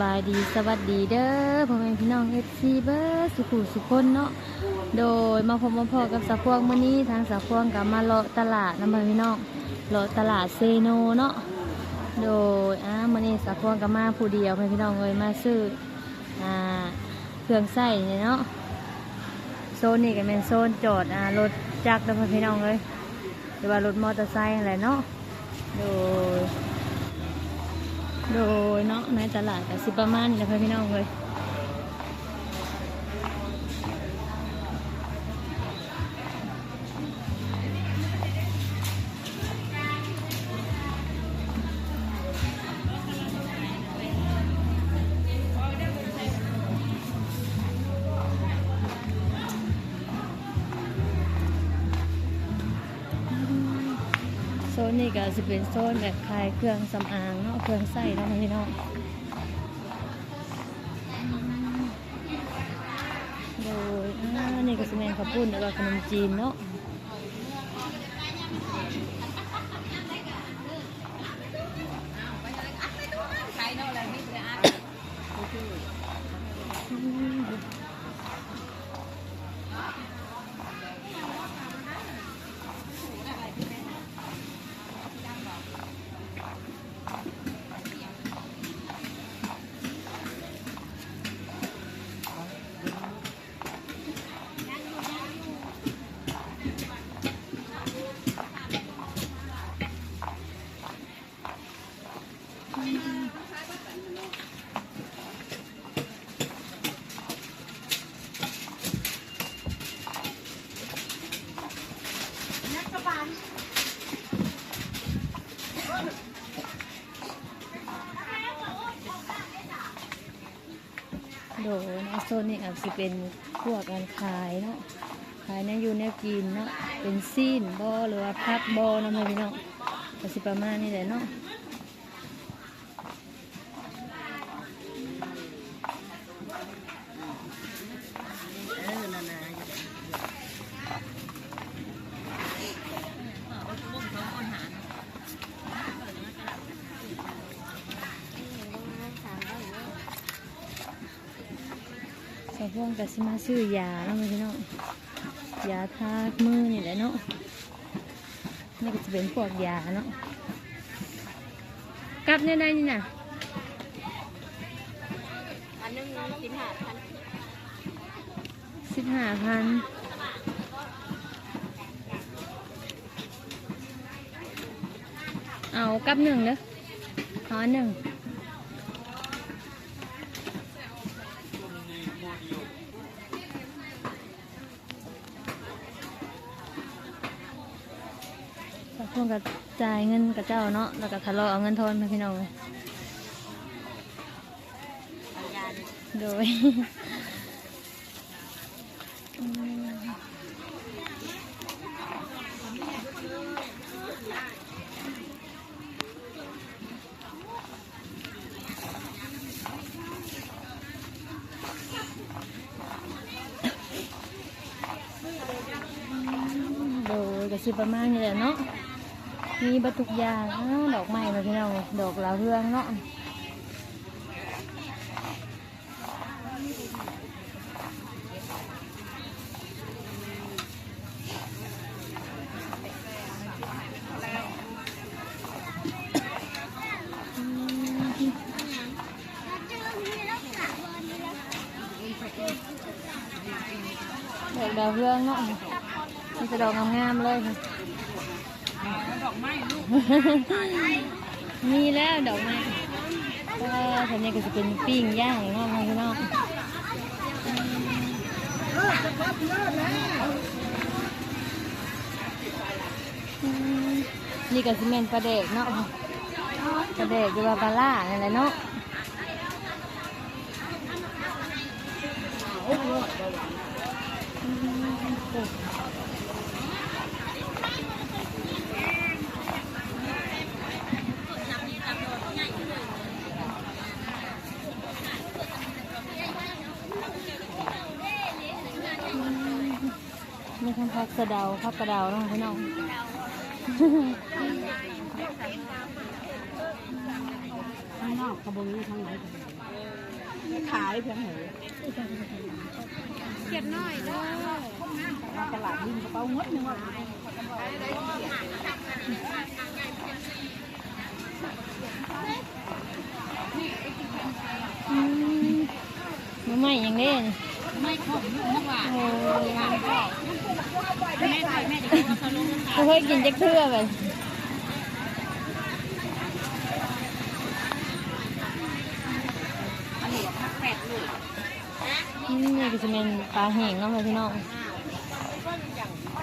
บายดีสวัสดีเด้อพ่อแม่พี่น้องเอฟซีเบอร์สุขุสุคนเนาะโดยมาพบมาพอกับสาวพวงมื้อนี้ทางสาวพวงกับมาเลาะตลาดน้ำมันพี่น้องเลาะตลาดเซโนเนาะโดยอ่ามื้อนี้สาวพวงกับมาผู้เดียวพ่อพี่น้องเลยมาซื้ออ่าเครื่องใส่เนาะโซนนี้ก็เป็นโซนจอดอ่ารถจักรนะพ่อพี่น้องเลยหรือว่ารถมอเตอร์ไซค์อะไรเนาะโดย โดยเนาะในตลาดกับสิประมาณนี้นะพี่น้องเลย ซนนี่ก็จะเป็นโซนแบบขายเครื่องสำอางเนาะเครื่องใส่เนาะพี่น้องโดยอ่านี่ก็จะเป็นข้าวปุ้นแล้วก็ขนมจีนเนาะ โดยในโซนนี้อาจจะเป็นพวกการขายเนาะขายในอยู่ในกินเนาะเป็นซีนบอหรือว่าพักบอนะพี่น้องก็สิประมาณนี้แหละเนาะ พวงกับสิมาซื้อยาเนาะพี่น้องยาทามือนี่แหละเนาะนี่ก็จะเป็นพวกยาเนาะกลับเนี่ยได้นี่น่ะอันนึงกินหาพันสิบห้าพันเอากลับหนึ่งเด้อเอาอันหนึ่ง กับจ่ายเงินกับเจ้าเนาะแล้วก็ทะเลาะเอาเงินทอนมาพี่น้องเลยยาโดยโดยกระสิประมาณนี้แหละเนาะ มีบัตทุกอย่างอ้าวดอกไม้มาพี่น้องดอกลาวเรืองเนาะดอกดาวเรืองเนาะมันจะดอกงามๆเลยค่ะดอกไมีแล้วดอกไม้ก็ทำนี้ก็จะเป็นปิ้งย่างเนาะพี่น้องอืมนี่ก็สิเมนปลาเด็กเนาะปลาเด็กหรือว่าปลาล่านั่นแหละเนาะมีทั้งพัก สะเดาพักกระเดาเนาะพี่น้องข้างนอกกระบงนี้ทางไหนกันขายเพียงเหรอเก็บน้อยเด้อตลาดดินกระเป๋างดหนึงว่าอืมหน้ำไม้หยังเด้ เอาเขาลงน้ำตาบ่เคยกินจักเทื่อไปอันนี้พักแปดลูกอืมนี่ก็จะเป็นปลาแห้งเนาะพี่น้อง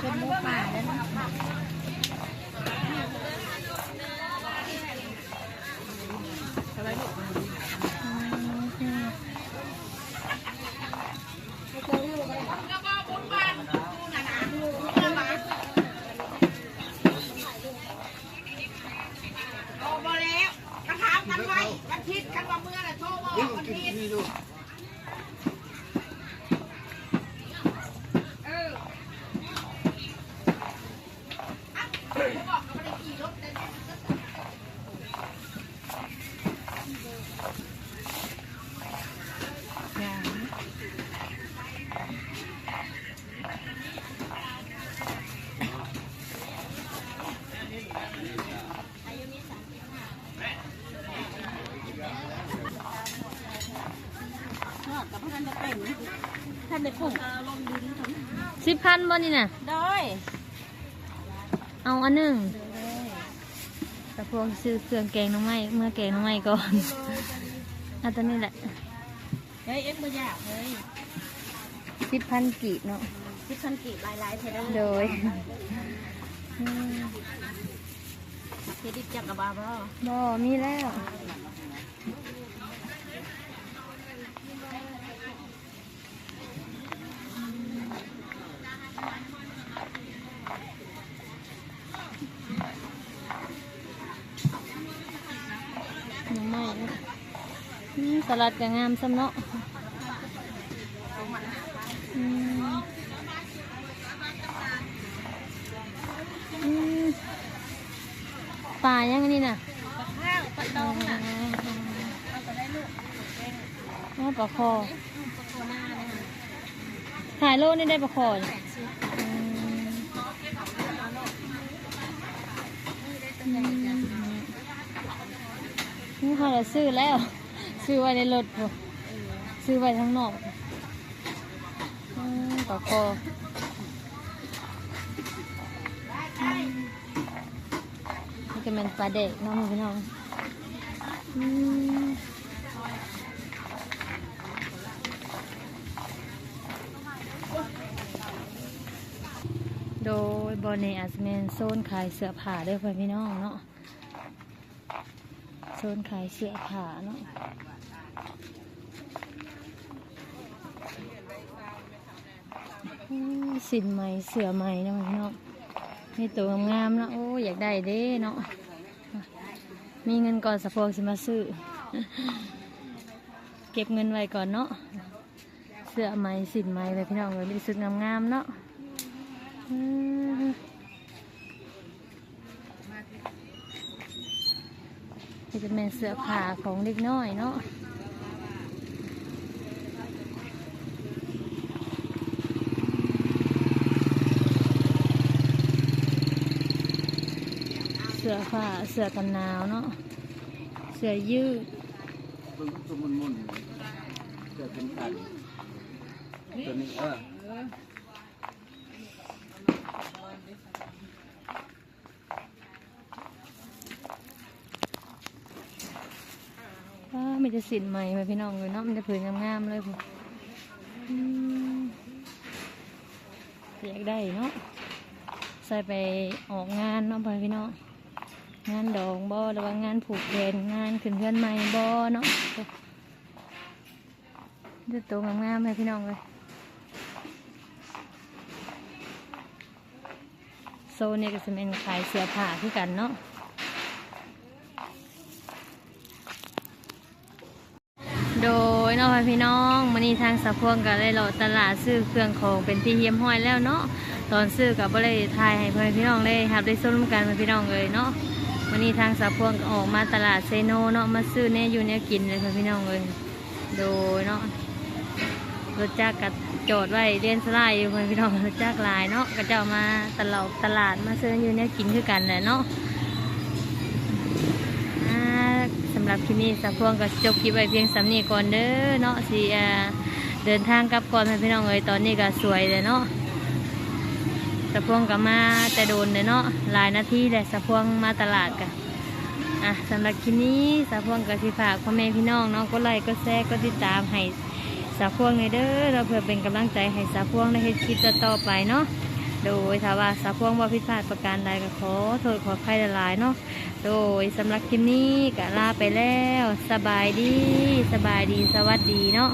เป็นหมูป่าแล้วนะ อืม โตบ่แล้วกระถามกันไว้กันทิศกันว่าเมื่อน่ะโทรบอกกัน ทิศ สิบพันบ่นี่น่ะ ได้เอาอันหนึ่งแต่พวกซื้อเครื่องแกงหน้องไม้เมื่อแกงหน้องไม้ก่อนอันตัวนี้แหละเฮ้ยเอ็กซ์บ่อยากเฮ้ยสิบพันกีบเนาะที่คันกีบลายลายเทได้โดยอืมเครดิตจักกับบาบ่บ่มีแล้วหน้องไม้อืม สลัดก็งามซ้ำเนาะปลายังนี้น่ะปลาข้าวปลาดองน่ะเอาได้ลูกปลาคอถ่ายโลนี่ได้ปลาคอนี่แปดสิบอืมนี่ค่ะเราซื้อแล้ว ซื้อไว้ในรถพวกซื้อไว้ทั้างนอกอืมปลาคออืมนี่ก็เป็นปลาเด็กน้องพี่น้องโดยบอนี่อาจจะเป็นโซนขายเสื้อผ้าด้อเพื่อนพี่น้องเนาะโซนขายเสื้อผ้าเนาะอืม สินใหม่เสื้อใหม่นาะพี่น้องนี่ตัวงามๆเนาะโอ้อยากได้เด้เนาะมีเงินก่อนสะโพกสิมาซื้อ เก็บเงินไว้ก่อนเนาะเสื้อใหม่สินใหม่เลยพี่น้องเลยมีสุดงามๆเนาะอืมนี่จะเป็นเสื้อผ้าของเด็กน้อยเนาะ สื้อผ้าเสื้อกันหนาวเนาะเสื้อยืดเบิ่งตัวมันมุนเกิดเป็นขันตัวนี้เออว้ามันจะสินใหม่มพี่น้องเลยเนาะมันจะผืนงามๆเลยผมอยากได้เนาะใส่ไปออกงานเนาะพ่อพี่น้อง งานดองบ่หรือว่างานผูกแขนงานขึ้นเพื่อนใหม่บ่เนาะจะตัวงามๆให้พี่น้องเลยโซนนี้ก็จะเป็นขายเสื้อผ้าคือกันเนาะโดยเนาะพี่น้องมันนี้ทางสะพวงก็เลยเลาตลาดซื้อเครื่องของเป็นที่เยี่ยมห้อยแล้วเนาะตอนซื้อกับบ่ได้ทายให้พี่น้องเลยครับได้ส้มกันพี่น้องเลยเนาะ มันนี้ทางสะพวงออกมาตลาดเซโนเนาะมาซื้อเนี่ยอยู่เนี่ยกินเลยพ่อพี่น้องเลยโดยเนาะรถจักรกับโจทย์ไว้เรียนสลายอยู่เพื่อนพี่น้องรถจักรลายเนาะก็จะเอามาตลาดตลาดมาเซิร์อยู่เนี่ยกินคือกันแหละเนาะสำหรับคลิปนี้สะพวงก็จบคลิปไว้เพียงสำนีก่อนเด้อเนาะสิอ่าเดินทางกลับก่อนพี่น้องเอ้ยตอนนี้ก็สวยเลยเนาะ สะพวงก็มาแต่โดนเลยเนาะหลายนาทีแต่สะพวงมาตลาดกันอะสำหรับคลิปนี้สาวพวงกับสิฝากพ่อแม่พี่น้องเนาะก็ไลค์ก็แชร์ก็ติดตามให้สาวพวงในเด้อเราเพื่อเป็นกำลังใจให้สาวพวงในเฮ็ดคลิปต่อไปเนาะโดยถ้าว่าสาวพวงว่าผิดพลาดประการใดก็ขอโทษขออภัยหลายๆเนาะโดยสำหรับคลิปนี้ก็ลาไปแล้ว สบายดีสบายดีสวัสดีเนาะ